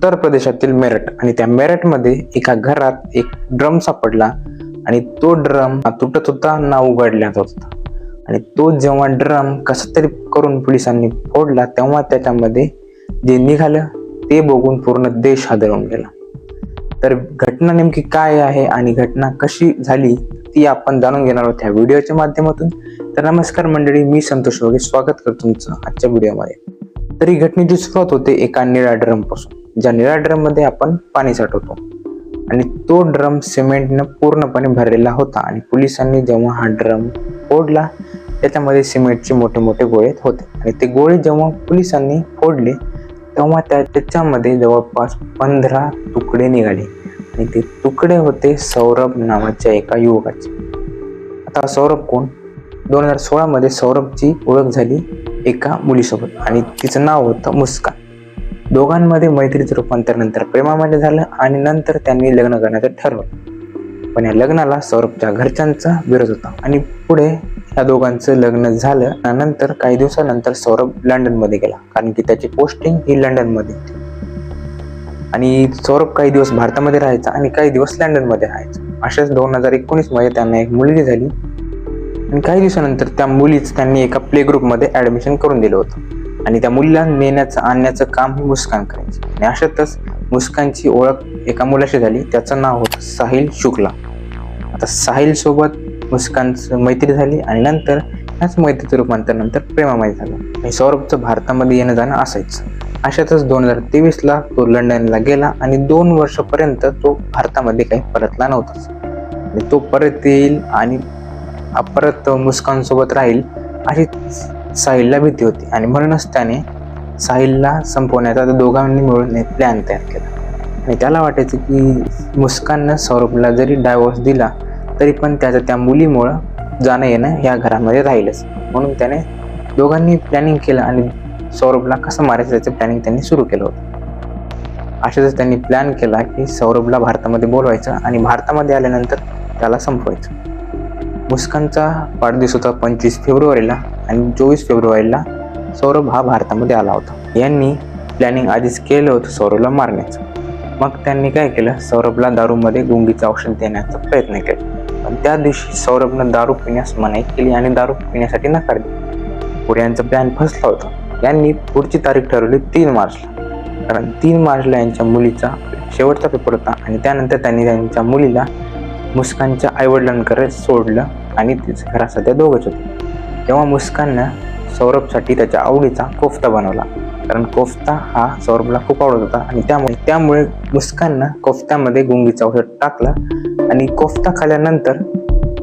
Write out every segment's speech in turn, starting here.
उत्तर प्रदेशातील मेरठ. आणि त्या मेरठमध्ये एका घरात एक ड्रम सापडला आणि तो ड्रम तुटत होता ना उघडण्यात होता. आणि तो जेव्हा ड्रम कसा तरी करून पोलिसांनी फोडला तेव्हा त्याच्यामध्ये जे निघालं ते बघून पूर्ण देश हादरवून गेला. तर घटना नेमकी काय आहे आणि घटना कशी झाली ती आपण जाणून घेणार आहोत ह्या व्हिडिओच्या माध्यमातून. तर नमस्कार मंडळी मी संतोष वगैरे. स्वागत करतो तुमचं आजच्या व्हिडिओमध्ये. तर ही घटनेची सुरुवात होते एका निळ्या ड्रमपासून. ज्या निळ्या ड्रममध्ये आपण पाणी साठवतो. आणि तो ड्रम सिमेंटनं पूर्णपणे भरलेला होता आणि पोलिसांनी जेव्हा हा ड्रम फोडला त्याच्यामध्ये सिमेंटचे मोठे मोठे गोळे होते. आणि ते गोळे जेव्हा पोलिसांनी फोडले तेव्हा त्या त्याच्यामध्ये जवळपास पंधरा तुकडे निघाले. आणि ते तुकडे होते सौरभ नावाच्या एका युवकाचे. आता सौरभ कोण? दोन हजार सोळामध्ये सौरभची ओळख झाली एका मुलीसोबत. आणि तिचं नाव होतं मुस्कान. दोघांमध्ये मैत्रीचं रूपांतर नंतर प्रेमामध्ये झालं आणि नंतर त्यांनी लग्न करण्याचं ठरवलं. पण या लग्नाला सौरभच्या घरच्यांचा विरोध होता आणि पुढे या दोघांचं लग्न झालं त्यानंतर काही दिवसानंतर सौरभ लंडनमध्ये गेला कारण की त्याची पोस्टिंग ही लंडनमध्ये आणि सौरभ काही दिवस भारतामध्ये राहायचा आणि काही दिवस लंडनमध्ये राहायचा. अशाच दोन हजार एकोणीसमध्ये त्यांना एक मुलगी झाली. आणि काही दिवसानंतर त्या मुलीच त्यांनी एका प्ले ग्रुपमध्ये ॲडमिशन करून दिलं होतं. आणि त्या मुलीला नेण्याचं आणण्याचं काम ही मुस्कान करायची. आणि अशातच मुस्कानची ओळख एका मुलाशी झाली. त्याचं नाव होतं साहिल शुक्ला. आता साहिल सोबत मुस्कानचं मैत्री झाली आणि नंतर ह्याच मैत्रीचं रूपांतर नंतर प्रेमामध्ये झालं. आणि सौरभचं भारतामध्ये येणं जाणं असायचं. अशातच दोन हजार तेवीसला तो लंडनला गेला आणि दोन वर्षापर्यंत तो भारतामध्ये काही परतला नव्हताच आणि तो परत येईल आणि परत मुस्कानसोबत राहील अशी साहिलला भीती होती आणि म्हणूनच त्याने साहिलला संपवण्याचा त्या दोघांनी मिळून एक प्लॅन तयार केला. आणि त्याला वाटायचं की मुस्काननं सौरभला जरी डायव्होर्स दिला तरी पण त्याचं त्या मुलीमुळं जाणं येणं या घरामध्ये राहीलच. म्हणून त्याने दोघांनी प्लॅनिंग केलं आणि सौरभला कसं मारायचं त्याचं प्लॅनिंग त्यांनी सुरू केलं होतं. अशाच त्यांनी प्लॅन केला की सौरभला भारतामध्ये बोलवायचं आणि भारतामध्ये आल्यानंतर त्याला संपवायचं. मुस्कानचा वाढदिवस होता पंचवीस फेब्रुवारीला. आणि चोवीस फेब्रुवारीला सौरभ हा भारतामध्ये आला होता. यांनी प्लॅनिंग आधीच केलं होतं सौरभला मारण्याचं. मग त्यांनी काय केलं? सौरभला दारूमध्ये गुंगीचं औषध देण्याचा प्रयत्न केला. पण त्या दिवशी सौरभनं दारू पिण्यास मनाई केली आणि दारू पिण्यासाठी नकार दिली. पुढे यांचा प्लॅन फसला होता. यांनी पुढची तारीख ठरवली तीन मार्चला. कारण तीन मार्चला यांच्या मुलीचा शेवटचा पेपर होता आणि त्यानंतर त्यांनी त्यांच्या मुलीला मुस्कानच्या आईवडिलांकडे सोडलं आणि तिचं घरासाठी दोघंच होते. तेव्हा मुस्काननं सौरभसाठी त्याच्या आवडीचा कोफ्ता बनवला. कारण कोफ्ता हा सौरभला खूप आवडत होता आणि त्यामुळे त्यामुळे मुस्काननं कोफ्त्यामध्ये गुंगीचं औषध टाकलं आणि कोफ्ता खाल्ल्यानंतर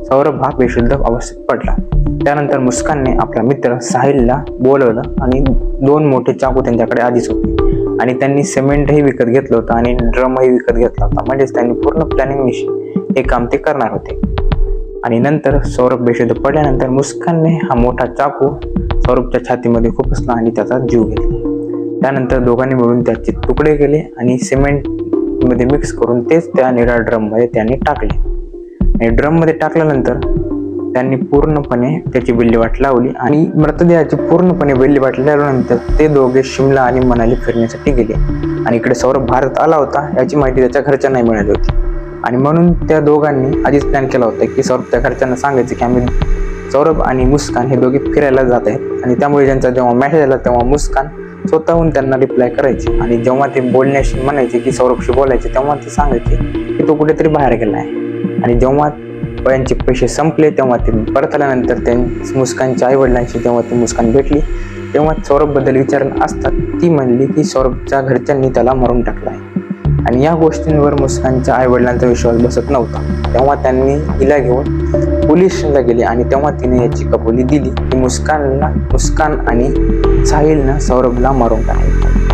सौरभ हा बेशुद्ध अवस्थेत पडला. त्यानंतर मुस्कानने आपला मित्र साहिलला बोलवलं आणि दोन मोठे चाकू त्यांच्याकडे आधीच होते. आणि त्यांनी सिमेंटही विकत घेतलं होतं आणि ड्रमही विकत घेतला होता. म्हणजेच त्यांनी पूर्ण प्लॅनिंगनिशी हे काम ते करणार होते. आणि नंतर सौरभ बेशुद्ध पडल्यानंतर मुस्कानने हा मोठा चाकू सौरभच्या छातीमध्ये खुपसला आणि त्याचा जीव घेतला. त्यानंतर दोघांनी मिळून त्याचे तुकडे केले आणि सिमेंटमध्ये मिक्स करून तेच त्या निळ्या ड्रममध्ये त्यांनी टाकले. आणि ड्रममध्ये टाकल्यानंतर त्यांनी पूर्णपणे त्याची विल्हेवाट लावली आणि मृतदेहाची पूर्णपणे विल्हेवाट लावल्यानंतर ते दोघे शिमला आणि मनाली फिरण्यासाठी गेले. आणि इकडे सौरभ भारत आला होता याची माहिती त्याच्या घरच्यांना मिळाली होती. आणि म्हणून त्या दोघांनी आधीच प्लॅन केला होता की सौरभच्या घरच्यांना सांगायचं की आम्ही सौरभ आणि मुस्कान हे दोघे फिरायला जात आहेत. आणि त्यामुळे ज्यांचा जेव्हा मॅसेज आला तेव्हा मुस्कान स्वतःहून त्यांना रिप्लाय करायची. आणि जेव्हा ते बोलण्याशी म्हणायचे की सौरभशी बोलायचे तेव्हा ते सांगायचे की तो कुठेतरी बाहेर गेला आहे. आणि जेव्हा यांचे पैसे संपले तेव्हा ते परत आल्यानंतर त्या मुस्कानच्या आईवडिलांशी तेव्हा ती मुस्कान भेटली तेव्हा सौरभबद्दल विचारलं असतात. ती म्हणली की सौरभच्या घरच्यांनी त्याला मारून टाकला आहे. आणि या गोष्टींवर मुस्कानच्या आईवडिलांचा विश्वास बसत नव्हता. तेव्हा त्यांनी हिला घेऊन पोलीस स्टेशनला गेले आणि तेव्हा तिने याची कबुली दिली की मुस्कानला मुस्कान आणि साहिलनं सौरभला मारून टाकले.